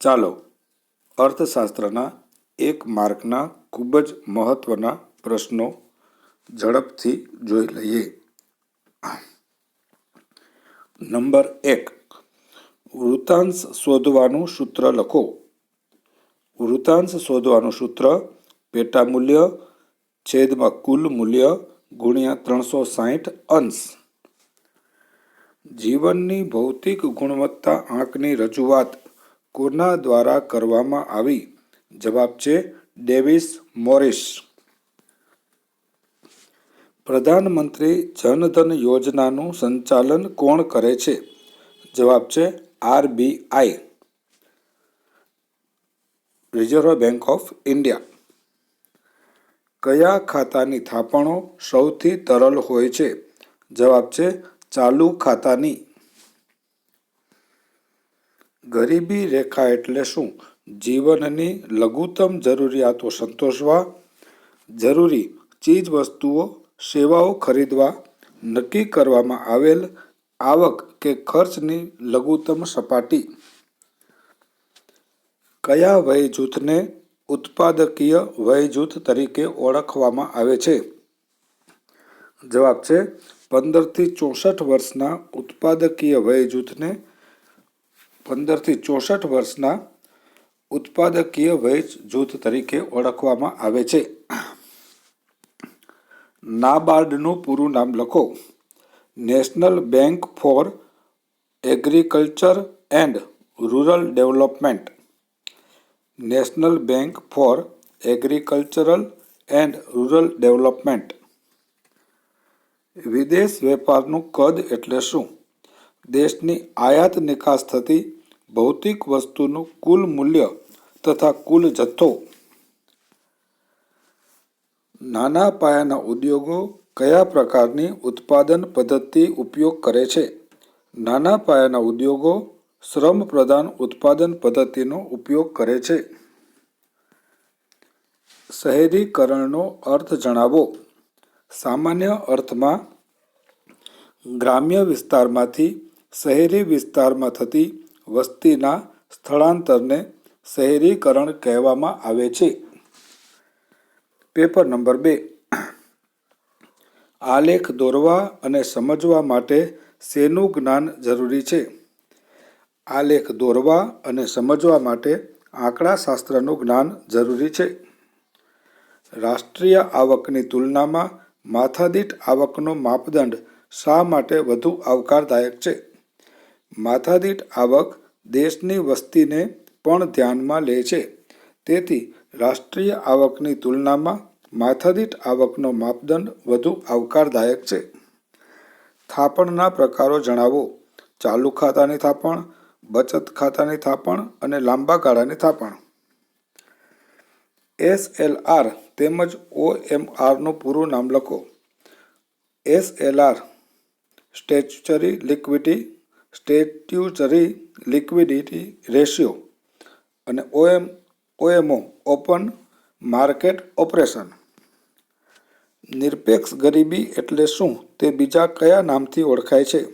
ચાલો, અર્થશાસ્ત્રના એક માર્કના ખૂબ જ મહત્ત્વના પ્રશ્નો ઝડપથી જોઈ લઈએ. નંબર એક, વૃતાંશ શોધવાનું સૂત્ર લખો. વૃતાંશ શોધવાનું સૂત્ર પેટા મૂલ્ય છેદમાં કુલ મૂલ્ય ગુણ્યા ત્રણસો સાહીઠ અંશ. જીવનની ભૌતિક ગુણવત્તા આંકની રજૂઆત કોના દ્વારા કરવામાં આવી. જવાબ છે ડેવિસ મોરિસ. પ્રધાનમંત્રી જનધન યોજનાનું સંચાલન કોણ કરે છે? જવાબ છે RBI. Reserve bank of India. કયા ખાતાની થાપણો સૌથી તરલ હોય છે? જવાબ છે ચાલુ ખાતાની. ગરીબી રેખા એટલે શું? જીવનની લઘુત્તમ જરૂરિયાતો સંતોષવા, જરૂરી ચીજ વસ્તુઓ, સેવાઓ ખરીદવા, નક્કી કરવામાં આવેલ આવક કે ખર્ચની લઘુત્તમ સપાટી. કયા વય જૂથને ઉત્પાદકીય વય જૂથ તરીકે ઓળખવામાં આવે છે? જવાબ છે, પંદરથી ચોસઠ વર્ષના ઉત્પાદકીય વય જૂથને પંદરથી ચોસઠ વર્ષના ઉત્પાદકીય વય જૂથ તરીકે ઓળખવામાં આવે છે. નાબાર્ડનું પૂરું નામ લખો. National bank for agriculture and rural development. National bank for agricultural and rural development. વિદેશ વેપારનું કદ એટલે શું? દેશની આયાત નિકાસ થતી ભૌતિક વસ્તુનું કુલ મૂલ્ય તથા કુલ જથ્થો. નાના પાયાના ઉદ્યોગો કયા પ્રકારની ઉત્પાદન પદ્ધતિ ઉપયોગ કરે છે? નાના પાયાના ઉદ્યોગો શ્રમ પ્રધાન ઉત્પાદન પદ્ધતિનો ઉપયોગ કરે છે. શહેરીકરણનો અર્થ જણાવો. સામાન્ય અર્થમાં ગ્રામ્ય વિસ્તારમાંથી શહેરી વિસ્તારમાં થતી વસ્તીના સ્થળાંતરને શહેરીકરણ કહેવામાં આવે છે. પેપર નંબર બે. આલેખ દોરવા અને સમજવા માટે શેનું જ્ઞાન જરૂરી છે? આલેખ દોરવા અને સમજવા માટે આંકડાશાસ્ત્રનું જ્ઞાન જરૂરી છે. રાષ્ટ્રીય આવકની તુલનામાં માથાદીઠ આવકનો માપદંડ શા માટે વધુ આવકારદાયક છે? માથાદીઠ આવક દેશની વસ્તીને પણ ધ્યાનમાં લે છે. તેથી રાષ્ટ્રીય આવકની તુલનામાં માથાદીઠ આવકનો માપદંડ વધુ આવકારદાયક છે. થાપણના પ્રકારો જણાવો. ચાલુ ખાતાની થાપણ, બચત ખાતાની થાપણ અને લાંબા ગાળાની થાપણ. એસએલઆર તેમજ ઓએમઆરનું પૂરું નામ લખો. SLR statutory liquidity statutory liquidity ratio અને OM, OMO open market operation. નિરપેક્ષ ગરીબી એટલે શું તે બીજા કયા નામથી ઓળખાય છે?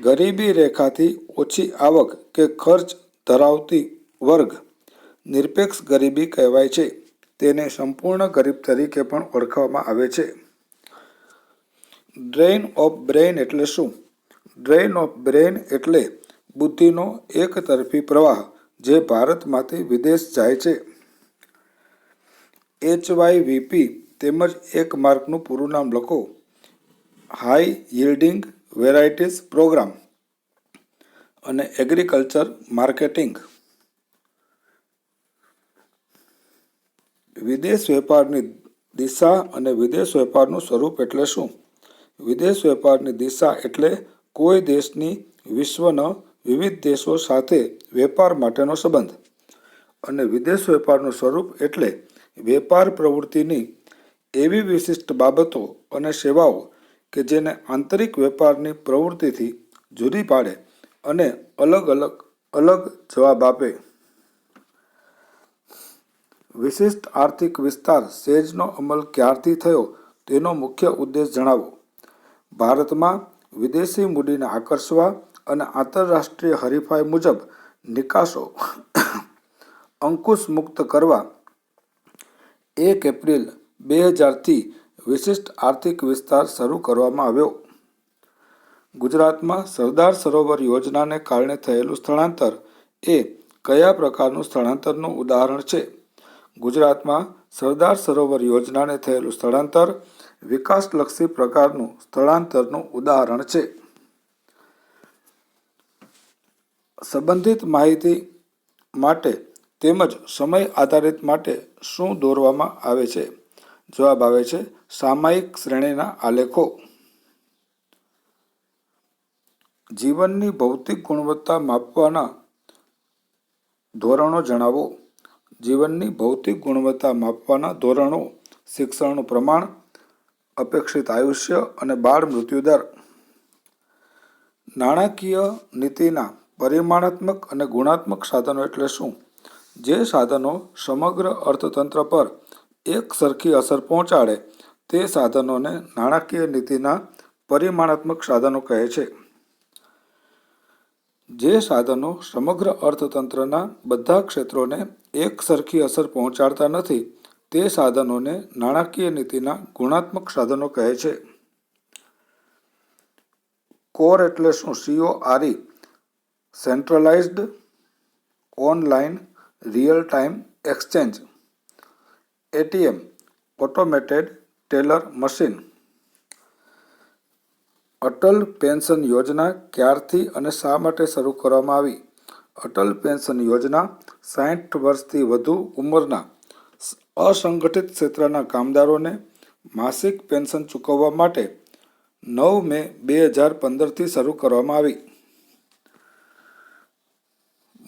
ગરીબી રેખાથી ઓછી આવક કે ખર્ચ ધરાવતી વર્ગ નિરપેક્ષ ગરીબી કહેવાય છે. તેને સંપૂર્ણ ગરીબ તરીકે પણ ઓળખવામાં આવે છે. ડ્રેઇન ઓફ બ્રેઇન એટલે શું? ડ્રેઇન ઓફ બ્રેઇન એટલે બુદ્ધિનો એકતરફી પ્રવાહ જે ભારતમાંથી વિદેશ જાય છે. એચવાયવીપી તેમજ એક માર્કનું પૂરું નામ લખો. હાઈ yielding વેરાયટીઝ પ્રોગ્રામ અને એગ્રીકલ્ચર માર્કેટિંગ વિદેશ વેપારની દિશા અને વિદેશ વેપારનું સ્વરૂપ એટલે શું? વિદેશ વેપારની દિશા એટલે કોઈ દેશની વિશ્વના વિવિધ દેશો સાથે વેપાર માટેનો સંબંધ. અને વિદેશ વેપારનું સ્વરૂપ એટલે વેપાર પ્રવૃત્તિની એવી વિશિષ્ટ બાબતો અને સેવાઓ કે જેને આંતરિક વેપારની પ્રવૃત્તિથી જુદી પાડે અને અલગ અલગ અલગ જવાબ આપે. વિશિષ્ટ આર્થિક વિસ્તાર સેજનો અમલ ક્યારથી થયો તેનો મુખ્ય ઉદ્દેશ જણાવો. ભારતમાં વિદેશી મૂડીને આકર્ષવા અને આંતરરાષ્ટ્રીય હરીફાઈ મુજબ નિકાસો અંકુશ મુક્ત કરવા એક એપ્રિલ બે હજારથી વિશિષ્ટ આર્થિક વિસ્તાર શરૂ કરવામાં આવ્યો. ગુજરાતમાં સરદાર સરોવર યોજનાને કારણે થયેલું સ્થળાંતર એ કયા પ્રકારનું સ્થળાંતરનું ઉદાહરણ છે? ગુજરાતમાં સરદાર સરોવર યોજનાને થયેલું સ્થળાંતર વિકાસલક્ષી પ્રકારનું સ્થળાંતરનું ઉદાહરણ છે. સંબંધિત માહિતી માટે તેમજ સમય આધારિત માટે શું દોરવામાં આવે છે? જવાબ આવે છે, સામાયિક શ્રેણીના આલેખો. જીવનની ભૌતિક ગુણવત્તા માપવાના ધોરણો જણાવો. જીવનની ભૌતિક ગુણવત્તા માપવાના ધોરણો, શિક્ષણનું પ્રમાણ અપેક્ષિત આયુષ્ય અને બાળ મૃત્યુદર. નાણાકીય નીતિના પરિમાણાત્મક અને ગુણાત્મક સાધનો એટલે શું? જે સાધનો સમગ્ર અર્થતંત્ર પર એક સરખી અસર પહોંચાડે, તે સાધનોને નાણાકીય નીતિના પરિમાણાત્મક સાધનો કહે છે. જે સાધનો સમગ્ર અર્થતંત્રના બધા ક્ષેત્રોને એક સરખી અસર પહોંચાડતા નથી તે સાધનોને નાણાકીય નીતિના ગુણાત્મક સાધનો કહે છે. કોર એટલે શું? CO RE centralised online real time exchange ATM automated teller machine Atal pension યોજના ક્યારથી અને શા માટે શરૂ કરવામાં આવી? અટલ પેન્શન યોજના સાઠ વર્ષથી વધુ ઉંમરના અસંગઠિત ક્ષેત્રના કામદારોને માસિક પેન્શન ચૂકવવા માટે નવ મે બે હજાર પંદરથી શરૂ કરવામાં આવી.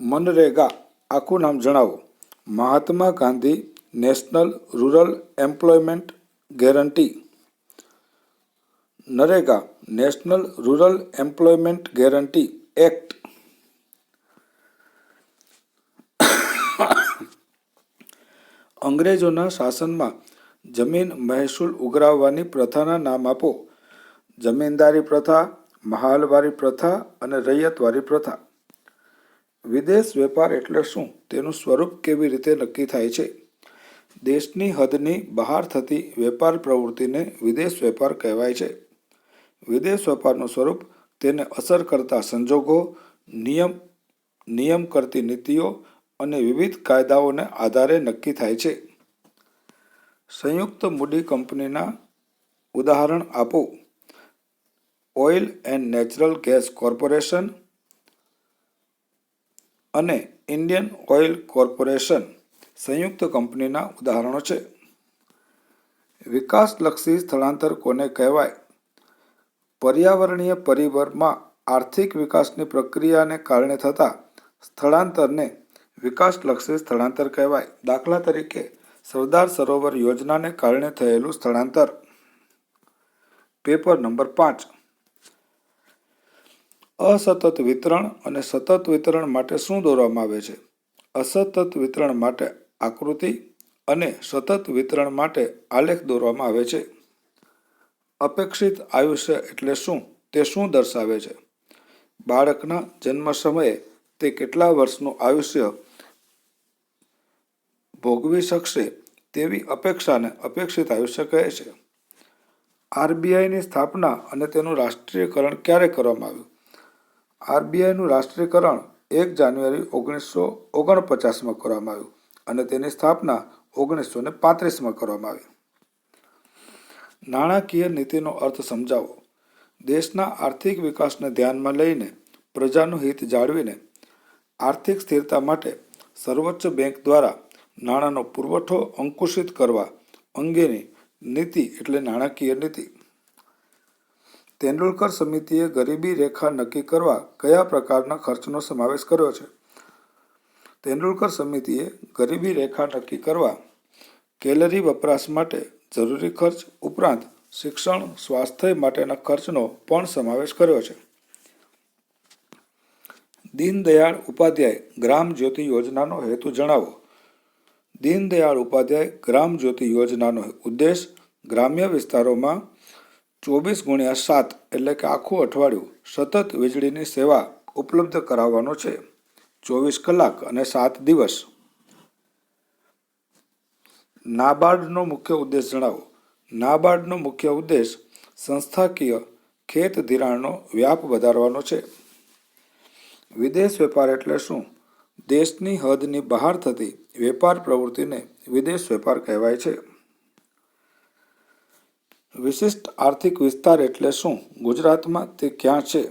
મનરેગા, આખું નામ જણાવો. Mahatma Gandhi national rural employment guarantee. NREGA, national rural employment guarantee act. અંગ્રેજોના શાસનમાં જમીન મહેસૂલ ઉઘરાવવાની પ્રથાના નામ આપો. જમીનદારી પ્રથા, મહાલવારી પ્રથા અને રૈયતવારી પ્રથા. વિદેશ વેપાર એટલે શું? તેનું સ્વરૂપ કેવી રીતે નક્કી થાય છે? દેશની હદની બહાર થતી વેપાર પ્રવૃત્તિને વિદેશ વેપાર કહેવાય છે. વિદેશ વેપારનું સ્વરૂપ તેને અસર કરતા સંજોગો, નિયમ નિયમ કરતી નીતિઓ અને વિવિધ કાયદાઓને આધારે નક્કી થાય છે. સંયુક્ત મૂડી કંપનીના ઉદાહરણ આપો. Oil and natural gas corporation અને ઇન્ડિયન ઓઇલ કોર્પોરેશન સંયુક્ત કંપનીના ઉદાહરણો છે. વિકાસલક્ષી સ્થળાંતર કોને કહેવાય? પર્યાવરણીય પરિબળમાં આર્થિક વિકાસની પ્રક્રિયાને કારણે થતા સ્થળાંતરને વિકાસલક્ષી સ્થળાંતર કહેવાય. દાખલા તરીકે, સરદાર સરોવર યોજનાને કારણે થયેલું સ્થળાંતર. પેપર નંબર પાંચ. અસતત વિતરણ અને સતત વિતરણ માટે શું દોરવામાં આવે છે? અસતત વિતરણ માટે આકૃતિ અને સતત વિતરણ માટે આલેખ દોરવામાં આવે છે. અપેક્ષિત આયુષ્ય એટલે શું? તે શું દર્શાવે છે? બાળકના જન્મ સમયે તે કેટલા વર્ષનું આયુષ્ય ભોગવી શકશે તેવી અપેક્ષાને અપેક્ષિત આયુષ્ય કહે છે. આરબીઆઈની સ્થાપના અને તેનું રાષ્ટ્રીયકરણ ક્યારે કરવામાં આવ્યું? આરબીઆઈનું રાષ્ટ્રીયકરણ એક જાન્યુઆરી ઓગણીસો ઓગણપચાસમાં કરવામાં આવ્યું અને તેની સ્થાપના ઓગણીસો ને પાંત્રીસમાં કરવામાં આવી. નાણાકીય નીતિનો અર્થ સમજાવો. દેશના આર્થિક વિકાસને ધ્યાનમાં લઈને, પ્રજાનું હિત જાળવીને, આર્થિક સ્થિરતા માટે સર્વોચ્ચ બેંક દ્વારા નાણાંનો પુરવઠો અંકુશિત કરવા અંગેની નીતિ એટલે નાણાકીય નીતિ. તેંડુલકર સમિતિએ ગરીબી રેખા નક્કી કરવા કયા પ્રકારના ખર્ચનો સમાવેશ કર્યો છે? તેંડુલકર સમિતિએ ગરીબી રેખા નક્કી કરવા કેલરી વપરાશ માટે જરૂરી ખર્ચ ઉપરાંત શિક્ષણ, સ્વાસ્થ્ય માટેના ખર્ચનો પણ સમાવેશ કર્યો છે. દીનદયાળ ઉપાધ્યાય ગ્રામ જ્યોતિ યોજનાનો હેતુ જણાવો. દીનદયાળ ઉપાધ્યાય ગ્રામ જ્યોતિ યોજનાનો ઉદ્દેશ ગ્રામ્ય વિસ્તારોમાં ચોવીસ ગુણ્યા સાત એટલે કે આખું અઠવાડિયું સતત વીજળીની સેવા ઉપલબ્ધ કરાવવાનો છે. ચોવીસ કલાક અને સાત દિવસ. નાબાર્ડનો મુખ્ય ઉદ્દેશ જણાવો. નાબાર્ડનો મુખ્ય ઉદ્દેશ સંસ્થાકીય ખેત ધિરાણનો વ્યાપ વધારવાનો છે. વિદેશ વેપાર એટલે શું? દેશની હદની બહાર થતી વેપાર પ્રવૃત્તિને વિદેશ વેપાર કહેવાય છે. વિશિષ્ટ આર્થિક વિસ્તાર એટલે શું? ગુજરાતમાં તે ક્યાં છે?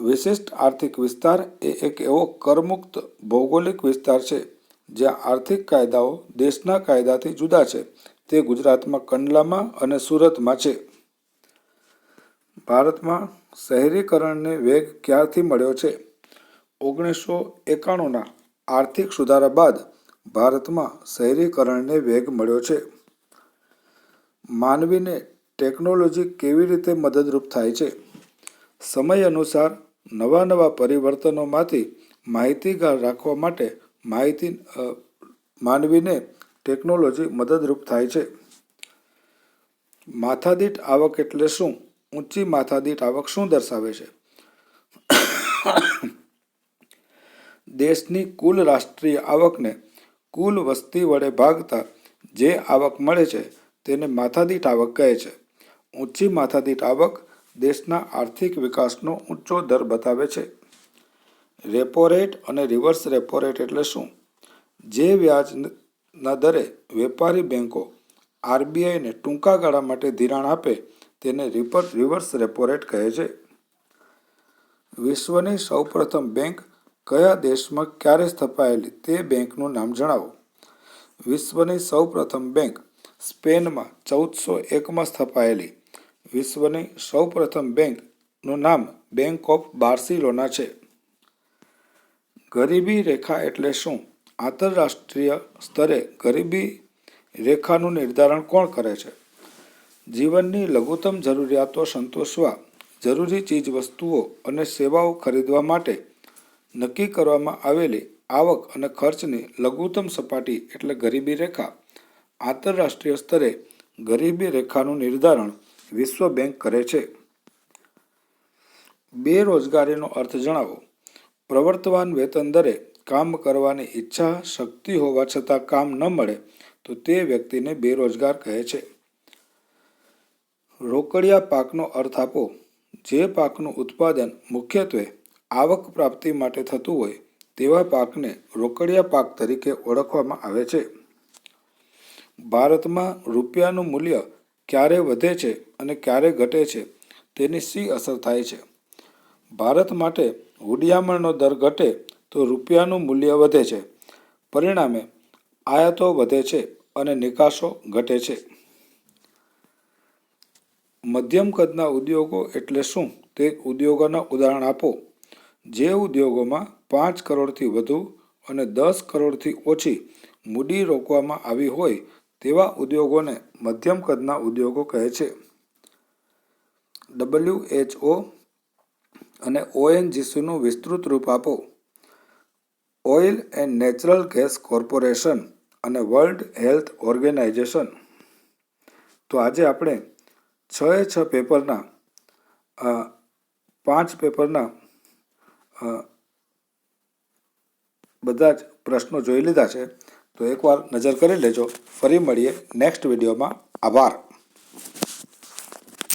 વિશિષ્ટ આર્થિક વિસ્તાર એ એક એવો કરમુક્ત ભૌગોલિક વિસ્તાર છે, જ્યાં આર્થિક કાયદાઓ દેશના કાયદાથી જુદા છે. તે ગુજરાતમાં કંડલામાં અને સુરતમાં છે. ભારતમાં શહેરીકરણને વેગ ક્યારથી મળ્યો છે? ઓગણીસો એકાણુંના આર્થિક સુધારા બાદ ભારતમાં શહેરીકરણને વેગ મળ્યો છે. માનવીને ટેકનોલોજી કેવી રીતે મદદરૂપ થાય છે? સમય અનુસાર નવા નવા પરિવર્તનોમાંથી માહિતીગાર રાખવા માટે માહિતી માનવીને ટેકનોલોજી મદદરૂપ થાય છે. માથાદીઠ આવક એટલે શું? ઊંચી માથાદીઠ આવક શું દર્શાવે છે? દેશની કુલ રાષ્ટ્રીય આવકને કુલ વસ્તી વડે ભાગતા જે આવક મળે છે તેને માથાદીઠ આવક કહે છે. ઊંચી માથાદીઠ આવક દેશના આર્થિક વિકાસનો ઊંચો દર બતાવે છે. રેપો રેટ અને રિવર્સ રેપો રેટ એટલે શું? જે વ્યાજના દરે વેપારી બેંકો આરબીઆઈને ટૂંકા ગાળા માટે ધિરાણ આપે તેને રિપર, રિવર્સ રેપો રેટ કહે છે. વિશ્વની સૌપ્રથમ બેંક કયા દેશમાં ક્યારે સ્થપાયેલી તે બેંકનું નામ જણાવો? વિશ્વની સૌપ્રથમ બેંક સ્પેનમાં ચૌદસો એકમાં સ્થપાયેલી. વિશ્વની સૌપ્રથમ બેંકનું નામ બેંક ઓફ બાર્સિલોના છે. ગરીબી રેખા એટલે શું? આંતરરાષ્ટ્રીય સ્તરે ગરીબી રેખાનું નિર્ધારણ કોણ કરે છે? જીવનની લઘુત્તમ જરૂરિયાતો સંતોષવા, જરૂરી ચીજ વસ્તુઓ અને સેવાઓ ખરીદવા માટે નક્કી કરવામાં આવેલી આવક અને ખર્ચની લઘુત્તમ સપાટી એટલે ગરીબી રેખા આંતરરાષ્ટ્રીય સ્તરે ગરીબી રેખાનું નિર્ધારણ વિશ્વ બેંક કરે છે. બેરોજગારીનો અર્થ જણાવો. પ્રવર્તમાન વેતન દરે કામ કરવાની ઈચ્છા, શક્તિ હોવા છતાં કામ ન મળે તો તે વ્યક્તિને બેરોજગાર કહે છે. રોકડિયા પાકનો અર્થ આપો. જે પાકનું ઉત્પાદન મુખ્યત્વે આવક પ્રાપ્તિ માટે થતું હોય તેવા પાકને રોકડિયા પાક તરીકે ઓળખવામાં આવે છે. ભારતમાં રૂપિયાનું મૂલ્ય ક્યારે વધે છે અને ક્યારે ઘટે છે તેની સી અસર થાય છે? ભારત માટે હુડિયામણનો દર ઘટે તો રૂપિયાનું મૂલ્ય વધે છે. પરિણામે આયાતો વધે છે અને નિકાસો ઘટે છે. મધ્યમ કદના ઉદ્યોગો એટલે શું? તે ઉદ્યોગોના ઉદાહરણ આપો. જે ઉદ્યોગોમાં પાંચ કરોડથી વધુ અને દસ કરોડથી ઓછી મૂડી રોકવામાં આવી હોય તેવા ઉદ્યોગોને મધ્યમ કદના ઉદ્યોગો કહે છે. ડબલ્યુ એચ ઓ અને ઓએનજીસીનું વિસ્તૃત રૂપ આપો. Oil and natural gas corporation અને વર્લ્ડ હેલ્થ ઓર્ગેનાઇઝેશન. તો આજે આપણે છ એ છ પેપરના પાંચ પેપરના બધા જ પ્રશ્નો જોઈ લીધા છે. તો એકવાર નજર કરી લેજો. ફરી મળીએ નેક્સ્ટ વિડીયોમાં આભાર.